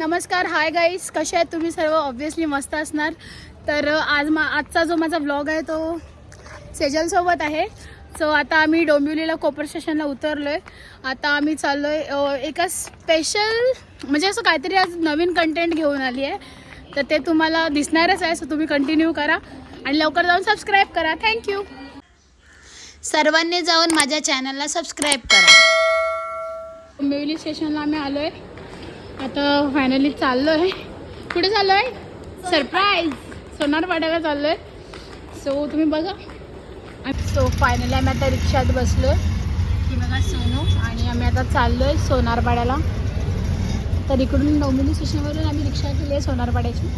नमस्कार hi guys कसे आहेत तुम्ही सर्व? ऑब्व्हियसली मस्त असणार. तर आज मा आजचा जो माझा ब्लॉग आहे तो सेजलसोबत आहे. सो आता आम्ही डोंबिवलीला कोपर स्टेशनला उतरलो आहे आता आम्ही चाललो आहे एका स्पेशल म्हणजे असं काहीतरी आज नवीन कंटेंट घेऊन आली आहे. तर ते तुम्हाला दिसणारच आहे सो तुम्ही कंटिन्यू करा. आणि लवकर जाऊन सबस्क्राईब करा. थँक्यू सर्वांनी जाऊन माझ्या चॅनलला सबस्क्राईब करा. डोंबिवली स्टेशनला आम्ही आलो आहे आता फायनली चाललो आहे कुठे चाललो आहे सरप्राईज सोनारपाड्याला चाललो आहे सो तुम्ही बघा. सो फायनली आम्ही आता रिक्षात बसलो की बघा सोनू आणि आम्ही आता चाललो आहे सोनारपाड्याला तर इकडून डोंबिवली स्टेशनवरून आम्ही रिक्षा केली आहे सोनारपाड्याची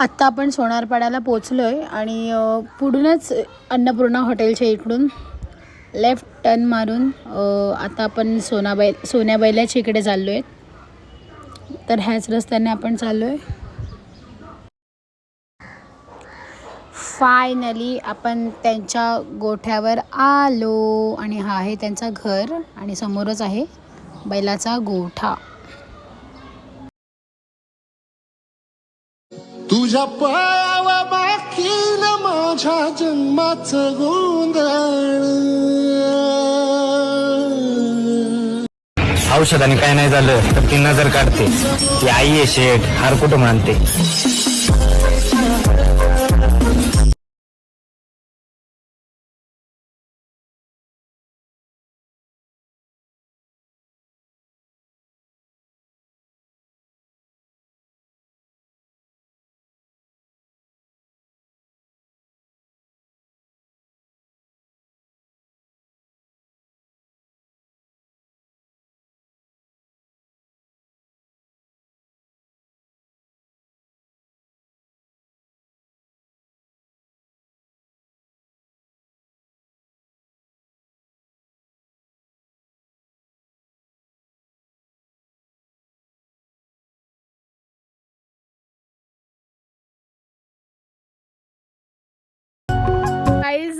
आत्ता आपण सोनारपाड्याला पोचलो आहे आणि पुढूनच अन्नपूर्णा हॉटेलच्या इकडून लेफ्ट टर्न मारून आता आपण सोनाबाई सोन्याबाईलाच्या इकडे चाललो आहे तर ह्याच रस्त्याने आपण चाललो आहे फायनली आपण त्यांच्या गोठ्यावर आलो आणि हा आहे त्यांचा घर आणि समोरच आहे बैलाचा गोठा. तुझ्या माझ्या जन्माचं गोंधळ. औषधाने काय नाही झालं तर ती नजर काढते. ती आई आहे शेठ हार कुठं मानते?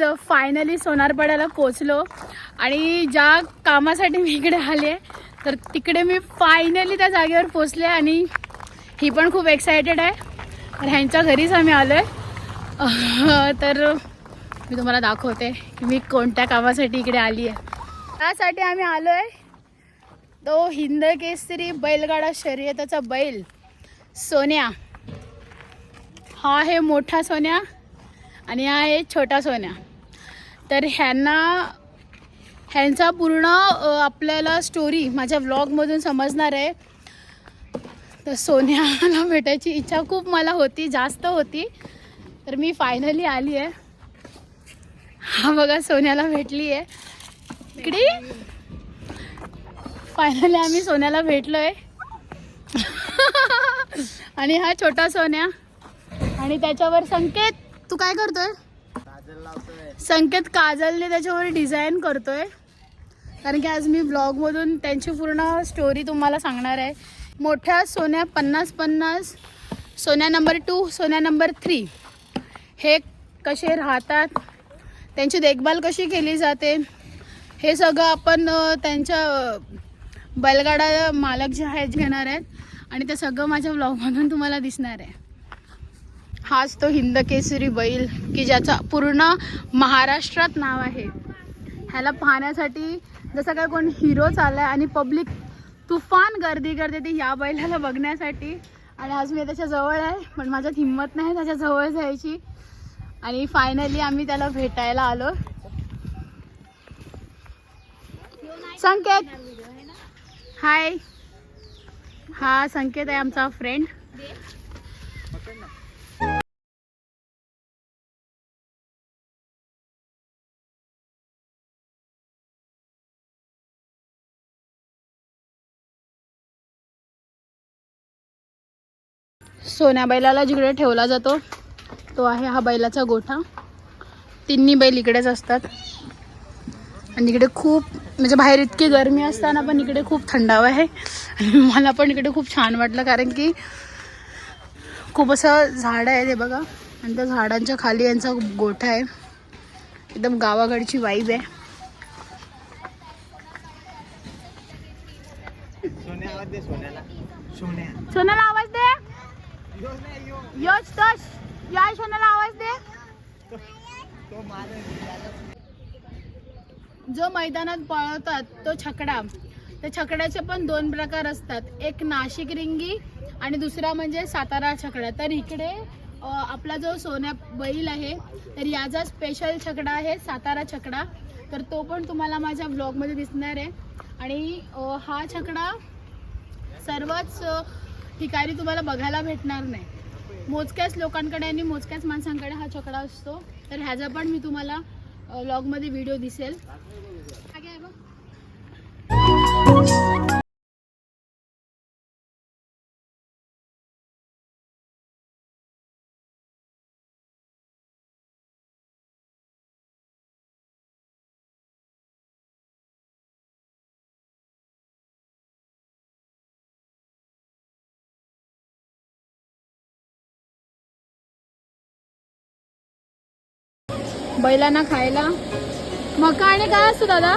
गाईज फायनली सोनारपाड्याला पोचलो आणि ज्या कामासाठी मी इकडे आले तर तिकडे मी फायनली त्या जागेवर पोचले आणि ही पण खूप एक्सायटेड आहे. तर ह्यांच्या घरीच आम्ही आलो आहे तर मी तुम्हाला दाखवते की मी कोणत्या कामासाठी इकडे आली आहे त्यासाठी आम्ही आलो आहे तो हिंद केसरी बैलगाडा शर्यताचा बैल सोन्या. हा आहे मोठा सोन्या आणि हा आहे छोटा सोन्या. तर ह्यांना ह्यांचा पूर्ण आपल्याला स्टोरी माझ्या व्लॉगमधून समजणार आहे. तर सोन्याला भेटायची इच्छा खूप मला होती जास्त होती. तर मी फायनली आली आहे. हा बघा सोन्याला भेटली आहे. इकडे. फायनली आम्ही सोन्याला भेटलो आहे आणि हा छोटा सोन्या. आणि त्याच्यावर संकेत. तू काय करतोय? संकेत काजलने त्याच्यावर डिझाईन करतोय. कारण की आज मी ब्लॉगमधून त्यांची पूर्ण स्टोरी तुम्हाला सांगणार आहे. मोठ्या सोन्या पन्नास पन्नास सोन्या नंबर टू सोन्या नंबर थ्री हे कसे राहतात त्यांची देखभाल कशी केली जाते हे सगळं आपण त्यांच्या बैलगाडा मालक जे आहेत घेणार आहेत. आणि ते सगळं माझ्या ब्लॉगमधून तुम्हाला दिसणार आहे. हाच तो हिंदकेसरी बैल की ज्याचा पूर्ण महाराष्ट्रात नाव आहे. ह्याला पाहण्यासाठी जसं काय कोण हिरोच आला आणि पब्लिक तुफान गर्दी करते ती या बैलाला बघण्यासाठी. आणि आज मी त्याच्याजवळ आहे पण माझ्यात हिंमत नाही त्याच्याजवळ जायची. आणि फायनली आम्ही त्याला भेटायला आलो. संकेत. हाय हा संकेत आहे आमचा फ्रेंड सोन्या बैलाला जिकडे ठेवला जातो तो आहे हा बैलाचा गोठा. तिन्ही बैल इकडेच असतात. आणि इकडे खूप म्हणजे बाहेर इतकी गरमी असताना पण इकडे खूप थंडावा आहे. आणि मला पण इकडे खूप छान वाटलं कारण की खूप असं झाडं आहे ते बघा. आणि त्या झाडांच्या खाली यांचा गोठा आहे. एकदम गावाकडची वाईब आहे. सोन्याला. यश तश या सोन्याला आवाज दे. जो मैदानात पळवतात तो छकडा. त्या छकड्याचे पण दोन प्रकार असतात. एक नाशिक रिंगी आणि दुसरा म्हणजे सातारा छकडा. तर इकडे आपला जो सोन्या बैल आहे तर याचा स्पेशल छकडा आहे सातारा छकडा. तर तो पण तुम्हाला माझ्या ब्लॉगमध्ये दिसणार आहे. आणि हा छकडा सर्वच ठिकाणी तुम्हाला बघायला भेटणार नाही. मोजक्याच लोकांकडे आणि मोजक्याच माणसांकडे हा छकडा असतो. तर ह्याचा पण मी तुम्हाला लॉगमध्ये व्हिडिओ दिसेल. बैलांना खायला. मका आणि काय असतो दादा?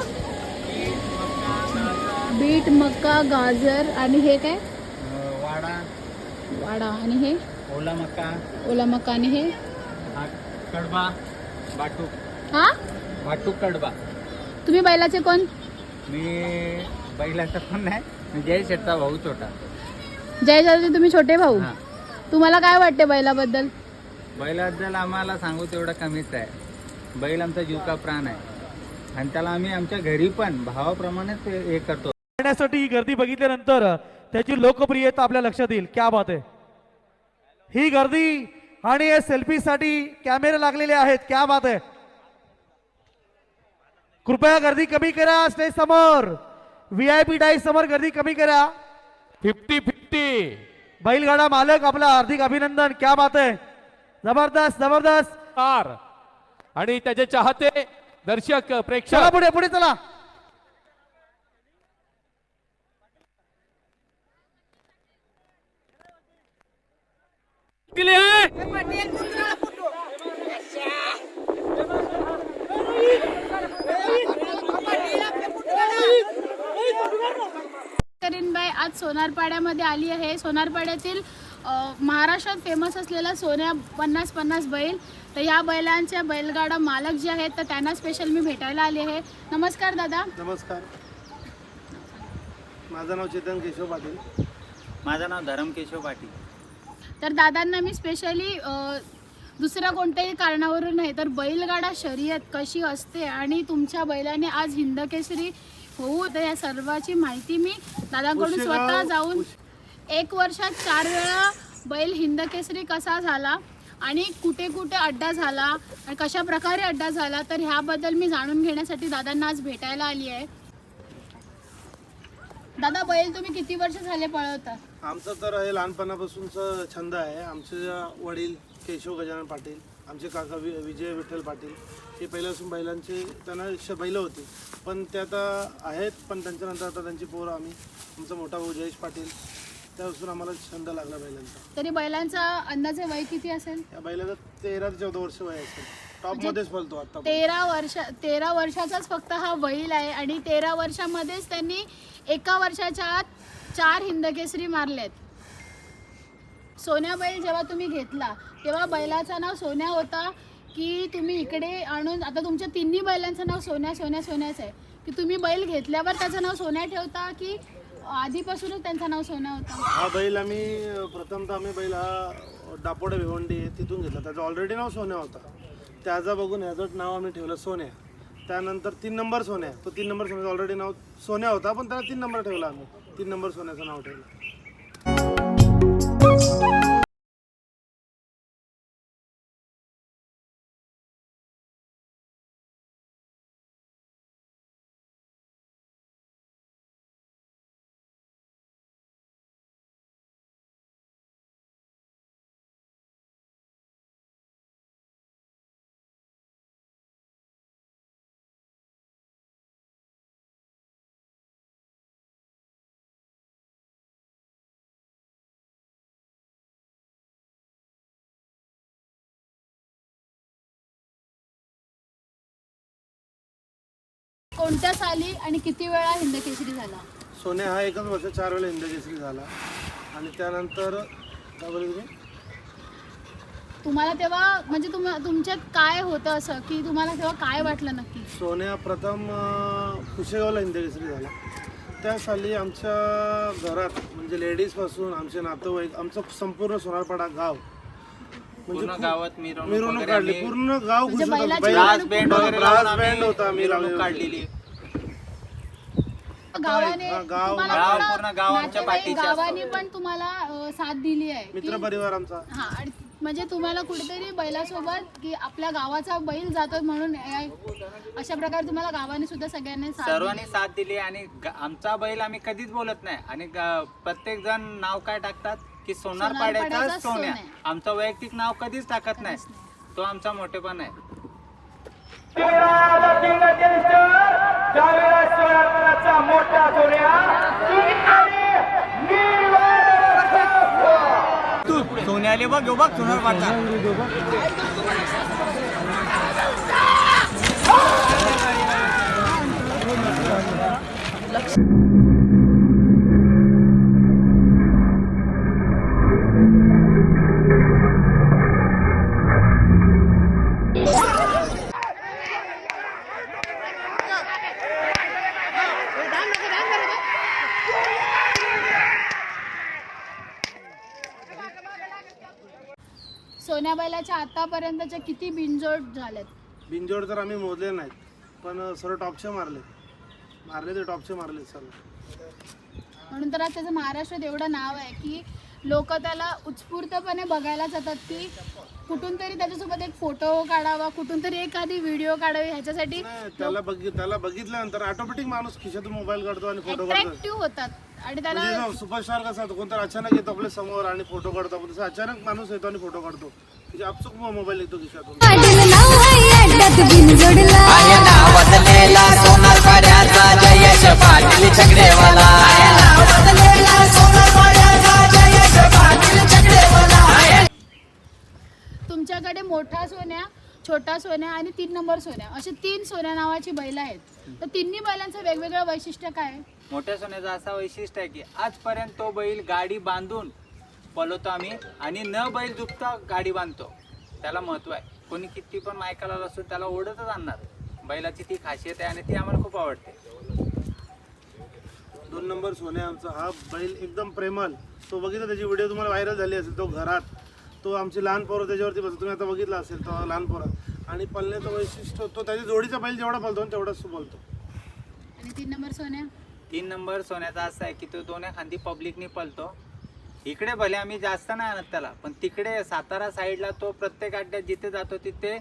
बीट मका गाजर आणि हे काय? वाडा. वाडा आणि हे? ओला मका. ओला मका आणि हे? कडबा. बाटूक. हा? बाटूक कडबा. तुम्ही बैलाचे कोण? मी बैलाचा पण नाही. मी जय शेटचा भाऊ छोटा. जय जय तुम्ही छोटे भाऊ? तुम्हाला काय वाटते बैलाबद्दल? बैलाबद्दल आम्हाला सांगू तेवढं कमीच आहे. बैल आमचा जीव का प्राण आहे. आणि त्याला आम्ही आमच्या घरी पण भावाप्रमाणेच हे करतो. करण्यासाठी ही गर्दी बघितल्यानंतर त्याची लोकप्रियता आपल्या लक्षात येईल. क्या बात आहे. ही गर्दी आणि या सेल्फीसाठी कॅमेरे लागलेले आहेत. क्या बात आहे. कृपया गर्दी कमी करा स्टेज समोर व्ही आय पी डाई समोर गर्दी कमी करा. फिफ्टी फिफ्टी बैलगाडा मालक आपला हार्दिक अभिनंदन. क्या बात आहे. जबरदस्त जबरदस्त. कार आणि त्याचे चाहते दर्शक चला प्रेक्षक पुढे पुढे चला. करीनबाई आज सोनारपाड्यामध्ये आली आहे. सोनारपाड्यातील महाराष्ट्रात फेमस असलेला सोन्या पन्नास पन्नास बैल. तर या बैलांच्या बैलगाडा मालक जे आहेत तर त्यांना स्पेशल मी भेटायला आली आहे. नमस्कार दादा. नमस्कार. माझं नाव चेतन केशव पाटील. माझं नाव धरम केशव पाटील. तर दादांना मी स्पेशली दुसऱ्या कोणत्याही कारणावरून नाही तर बैलगाडा शर्यत कशी असते आणि तुमच्या बैलाने आज हिंदकेसरी होऊ तर या सर्वाची माहिती मी दादांकडून स्वतः जाऊन एक वर्षात चार वेळा बैल हिंदकेसरी कसा झाला आणि कुठे कुठे अड्डा झाला आणि कशा प्रकारे अड्डा झाला तर ह्याबद्दल मी जाणून घेण्यासाठी दादांना आज भेटायला आली आहे. दादा बैल तुम्ही किती वर्ष झाले पळवता? आमचं तर हे लहानपणापासूनचं छंद आहे. आमचे वडील केशव गजानन पाटील आमचे काका वि विजय विठ्ठल पाटील हे पहिल्यापासून बैलांचे त्यांना श बैलं होती. पण ते आता आहेत पण त्यांच्यानंतर आता त्यांची पोरं आम्ही आमचा मोठा भाऊ जयेश पाटील त्यापासून आम्हाला छंद लागला बैलांचा. तरी बैलांचा अंदाजे वय किती असेल? या बैलाचं तेरा ते चौदा वर्ष वय असेल. टॉपमध्येच बोलतो आता तेरा वर्ष तेरा वर्षाचाच फक्त हा बैल आहे आणि तेरा वर्षामध्येच त्यांनी एका वर्षाच्या आत चार हिंदकेसरी मारलेत. सोन्या बैल जेव्हा तुम्ही घेतला तेव्हा बैलाचं नाव सोन्या होता की तुम्ही इकडे आणून आता तुमच्या तिन्ही बैलांचं नाव सोन्या सोन्या सोन्याच आहे. की तुम्ही बैल घेतल्यावर त्याचं नाव सोन्या ठेवता की आधीपासूनच त्यांचं नाव सोना होतं. हा बैल आम्ही प्रथमतः आम्ही बैल हा दापोडे भिवंडी आहे तिथून घेतला. त्याचं ऑलरेडी नाव सोन्या होता. त्याचा बघून ह्याचं नाव आम्ही ठेवलं सोन्या. त्यानंतर तीन नंबर सोन्या. तो तीन नंबर सोन्याचं ऑलरेडी नाव सोन्या होता पण त्याला तीन नंबर ठेवला आम्ही. तीन नंबर सोन्याचं नाव ठेवलं. कोणत्या साली आणि किती वेळा हिंदकेसरी झाला? सोने हा एकच वर्ष चार वेळा हिंदकेसरी झाला. आणि त्यानंतर काय बोलले तुम्ही? तुम्हाला तेव्हा म्हणजे तुम तुमच्यात काय होतं असं की तुम्हाला तेव्हा काय वाटलं नक्की? सोन्या प्रथम अं, कुशेगावला हिंदकेसरी झाला. त्या साली आमच्या घरात म्हणजे लेडीजपासून आमचे नातेवाईक आमचं संपूर्ण सोनारपाडा गाव पूर्ण गावात मिरवणूक मिरवणूक वगैरे काढली आम्ही पूर्ण गाव म्हणजे. बैलाची ब्रास बँड वगैरे ब्रास लावून बँड आम्ही होता आम्ही मिरवणूक लावलेला. काढलेली गावाने हा, गाव- तुम्हाला गाव पूर्ण पूर्ण गाव आमच्या नातेवाईक पाठीचे असतं. गावाने पण तुम्हाला अं, साथ दिली आहे की- मित्र परिवार आमचा हा आणि म्हणजे तुम्हाला कुठेतरी बैलासोबत की आपल्या गावाचा बैल जातो म्हणून या- अशा प्रकारे तुम्हाला गावाने सुद्धा सगळ्यांनी साथ दिली. सर्वांनी साथ दिली आणि ग- आमचा बैल आम्ही कधीच बोलत नाही आणि प्रत्येक जण नाव काय टाकतात की सोनार पाड्याचा सोन्या. आमचं वैयक्तिक नाव कधीच टाकत नाही. तो आमचा मोठेपण आहे. सोन्याले बघ बघ सोनार पाडता सोन्या बैलाच्या आतापर्यंतच्या किती बिनजोड झाल्यात बिनजोड तर आम्ही मोजले नाहीत पण सर्व टॉपचे मारले मारले ते टॉपचे मारले सर्व. म्हणून तर आज त्याचं महाराष्ट्रात एवढं नाव आहे की लोक त्याला उत्स्फूर्तपणे बघायला जातात की कुठून तरी त्याच्यासोबत एक फोटो काढावा कुठून तरी एखादी व्हिडिओ काढावी ह्याच्यासाठी नाही त्याला बघि त्याला बघितल्यानंतर ऑटोमॅटिक माणूस खिशातून मोबाईल काढतो आणि फोटो काढतो. अट्रॅक्टिव्ह होतात. आणि त्याला म्हणजे सुपरस्टार कसा होतो कोणतर अचानक येतो आपल्यासमोर आणि फोटो काढतो आपण तसं अचानक माणूस येतो आणि फोटो काढतो. म्हणजे आपचूक मोबाईल येतो खिशातून. बदलेला सोनार पाड्याचा जयेश पाटील बदलेला सोनार तुमच्याकडे मोठा सोन्या छोटा सोन्या आणि तीन नंबर सोन्या. असे तीन सोन्या नावाची बैल आहेत. तर तिन्ही बैलांचं वेगवेगळं वैशिष्ट्य काय आहे? मोठ्या सोन्याचं असा वैशिष्ट्य आहे की आजपर्यंत तो बैल गाडी बांधून पळवतो आम्ही आणि न बैल दुखता गाडी बांधतो. त्याला महत्त्व आहे. कोणी किती पण मायकाला असतो त्याला ओढतच आणणार. बैलाची ती खासियत आहे आणि ती आम्हाला खूप आवडते. दोन नंबर सोन्या आमचा. हा बैल एकदम प्रेमल. तो बघितला त्याची व्हिडिओ तुम्हाला व्हायरल झाली असेल तो घरात. तो आमची लहान पोरं त्याच्यावरती बसतो. तुम्ही आता बघितला असेल तो लहान पोरं. आणि पल्ल्याचं वैशिष्ट्य तो त्याच्या जोडीचा बैल जेवढा पळतो ना तेवढाच तो बोलतो. आणि तीन नंबर सोन्या? तीन नंबर सोन्याचा असा आहे की तो दोन्ही खांदी पब्लिकनी पळतो. इकडे भले आम्ही जास्त नाही आणत त्याला पण तिकडे सातारा साईडला तो प्रत्येक अड्ड्यात जिथे जातो तिथे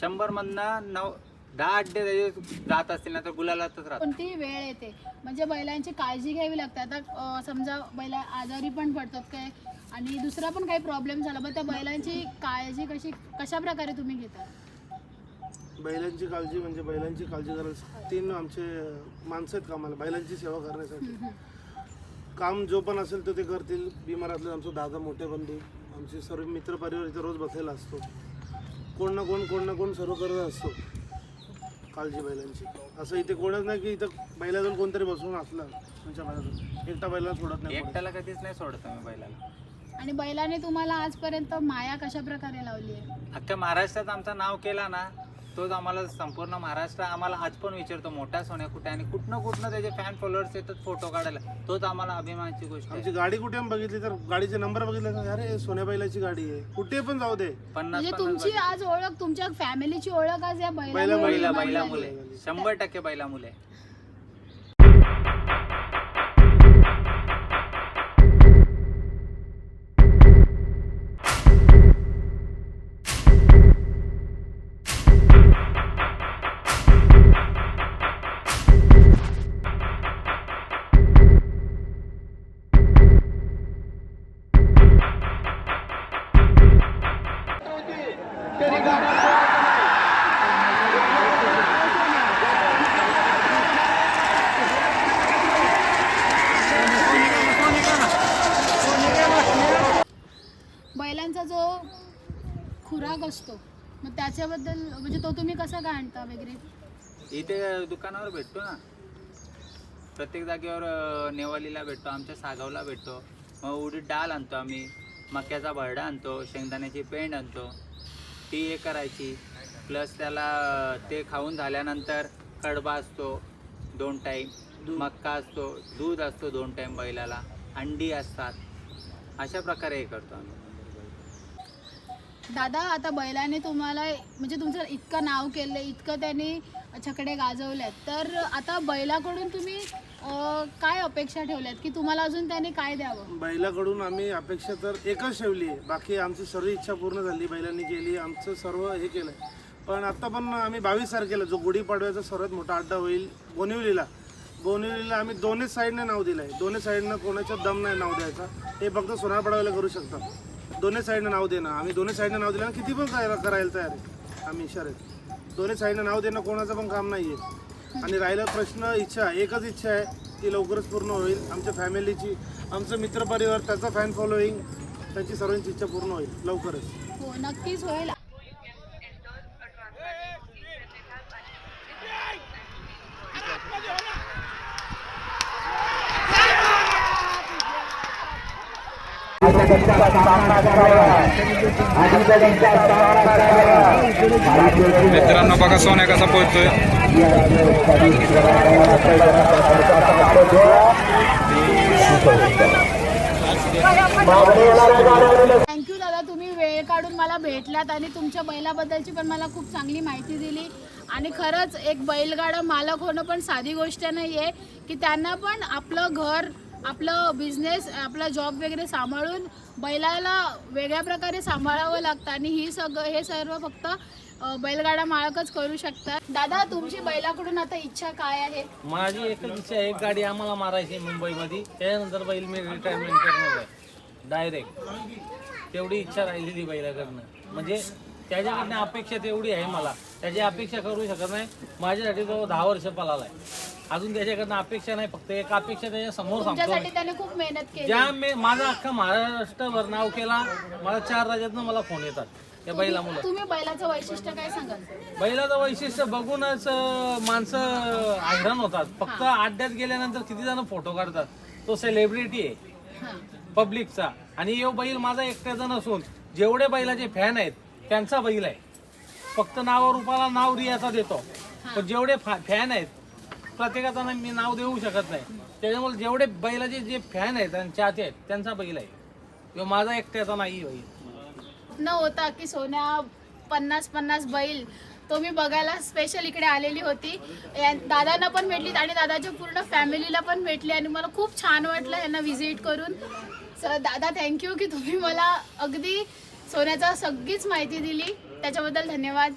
शंभर मधनं नऊ दहा अड्डे त्याचे जात असतील ना तर गुलालातच राहतो कोणतीही वेळ येते. म्हणजे बैलांची काळजी घ्यावी लागते. आता अं, समजा बैला आजारी पण पडतात काय? आणि दुसरा पण काही प्रॉब्लेम झाला मग त्या बैलांची काळजी कशी कशा प्रकारे तुम्ही घेता? बैलांची काळजी म्हणजे बैलांची काळजी करायला तीन आमचे माणसं आहेत कामाला बैलांची सेवा करण्यासाठी. काम जो पण असेल तो ते करतील. बिमारातले आमचे दादा मोठे बंधू आमचे सर्व मित्र परिवार इथे रोज बसलेला असतो. कोण ना कोण कोण ना कोण सर्व करत असतो. काळजी बैलांची. असं इथे कोणच नाही की इथं बैलाजवळ कोणतरी बसून असलं तुमच्या बैलाजवळ. एकटा बैलाला सोडत नाही कोणी. एकट्याला कधीच नाही सोडत आम्ही बैलाला. आणि बैलाने तुम्हाला आजपर्यंत माया कशा प्रकारे लावली आहे? अख्ख्या महाराष्ट्रात आमचं नाव केला ना तोच आम्हाला संपूर्ण महाराष्ट्र आम्हाला आज पण विचारतो मोठा सोन्या कुठे आणि कुठनं कुठनं त्याचे फॅन फॉलोअर्स येतात फोटो काढायला. तोच आम्हाला अभिमानाची गोष्ट आमची गाडी कुठे पण बघितली तर गाडीचे नंबर बघितले तर अरे सोन्या बैलाची गाडी आहे. कुठे पण जाऊ दे. पन्नास म्हणजे पन्नास तुमची आज ओळख तुमच्या फॅमिलीची ओळख आज या बैला- बैला बैला. मुले शंभर टक्के बैला मुले इथे दुकानावर भेटतो ना. प्रत्येक जागेवर नेवालीला भेटतो आमच्या सागावला भेटतो. मग उडीद डाळ आणतो आम्ही मक्याचा भरडा आणतो शेंगदाण्याची पेंड आणतो. ती हे करायची. प्लस त्याला ते खाऊन झाल्यानंतर कडबा असतो दोन टाईम मक्का असतो दूध असतो दोन टाईम बैलाला. अंडी असतात. अशा प्रकारे हे करतो आम्ही. दादा आता बैलाने तुम्हाला म्हणजे तुमचं इतकं नाव केलं इतकं त्यांनी छकडे गाजवल्यात. तर आता बैलाकडून तुम्ही काय अपेक्षा ठेवल्यात? की तुम्हाला अजून त्याने काय द्यावं? बैलाकडून आम्ही अपेक्षा तर एकच ठेवली आहे. बाकी आमची सर्व इच्छा पूर्ण झाली बैलांनी केली आमचं सर्व हे केलं पण आता पण आम्ही बावीस तारखेला जो गुढीपाडव्याचा सर्वात मोठा अड्डा होईल बोनिवलीला. बोनिवलीला आम्ही दोन्ही साईडने नाव दिलं आहे दोन्ही साईडनं कोणाच्या दम नाही नाव द्यायचा. हे फक्त सोनार करू शकतात. दोन्ही साईडनं नाव देणं. आम्ही दोन्ही साईडनं नाव दिलं. किती पण करायला तयार आहे. आम्ही इशारे. दोन्ही साईडनं नाव देणं कोणाचं पण काम नाही आहे आणि राहिला प्रश्न इच्छा एकच इच्छा आहे ती लवकरच पूर्ण होईल. आमच्या फॅमिलीची आमचं मित्रपरिवार त्याचा फॅन फॉलोईंग त्याची सर्वांची इच्छा पूर्ण होईल लवकरच. हो नक्कीच होईल. मित्रांनो बघा सोन्या कसा पोहोचतोय थँक्यू दादा. तुम्ही वेळ काढून मला भेटलात आणि तुमच्या बैलाबद्दलची पण मला खूप चांगली माहिती दिली. आणि खरंच एक बैलगाडा मालक होणं पण साधी गोष्ट नाही आहे की त्यांना पण आपलं घर आपलं बिझनेस आपला जॉब वगैरे सांभाळून बैलाला वेगळ्या प्रकारे सांभाळावं लागतं आणि ही सगळं हे सर्व फक्त बैलगाडा मालकच करू शकतात. दादा तुमची बैलाकडून आता इच्छा काय आहे? माझी एकच इच्छा आहे एक गाडी आम्हाला मारायची मुंबईमध्ये. त्यानंतर बैल मी रिटायरमेंट करणार आहे. डायरेक्ट तेवढी इच्छा राहिलेली बैलाकडनं. म्हणजे त्याच्याकडनं अपेक्षा तेवढी आहे मला. त्याची अपेक्षा करू शकत नाही. माझ्यासाठी तो दहा वर्ष पळाला आहे अजून त्याच्याकडनं अपेक्षा नाही फक्त एक अपेक्षा त्याच्यासमोर सांगतो तुमच्यासाठी त्याने खूप मेहनत केली. ज्या मी माझा अख्खा महाराष्ट्रभर नाव केला मला चार राज्यातनं मला फोन येतात त्या बैला मुलं तुम्ही बैलाचं वैशिष्ट्य काय सांगाल? बैलाचं वैशिष्ट्य बघूनच अं, माणसं हैराण होतात. फक्त अड्ड्यात गेल्यानंतर किती जण फोटो काढतात? तो सेलिब्रिटी आहे. हां. पब्लिकचा आणि यो बैल माझा एकट्याचा नसून जेवढे बैलाचे फॅन आहेत त्यांचा बैल आहे. फक्त नावा रूपाला नाव रियाचा देतो. पण जेवढे फॅन आहेत प्रत्येकाचा ना मी नाव देऊ शकत नाही. त्याच्यामुळे जेवढे बैलाचे जे फॅन आहेत आणि चाहते आहेत त्यांचा बैल आहे. ह्यो माझा एकट्याचा नाही बैल न होता की सोन्या पन्नास पन्नास बैल तो मी बघायला स्पेशल इकडे आलेली होती. दादांना पण भेटली आणि दादाच्या पूर्ण फॅमिलीला पण भेटली आणि मला खूप छान वाटलं यांना व्हिजिट करून. स दादा थँक्यू की तुम्ही मला अगदी सोन्याचा सगळीच माहिती दिली. त्याच्याबद्दल धन्यवाद.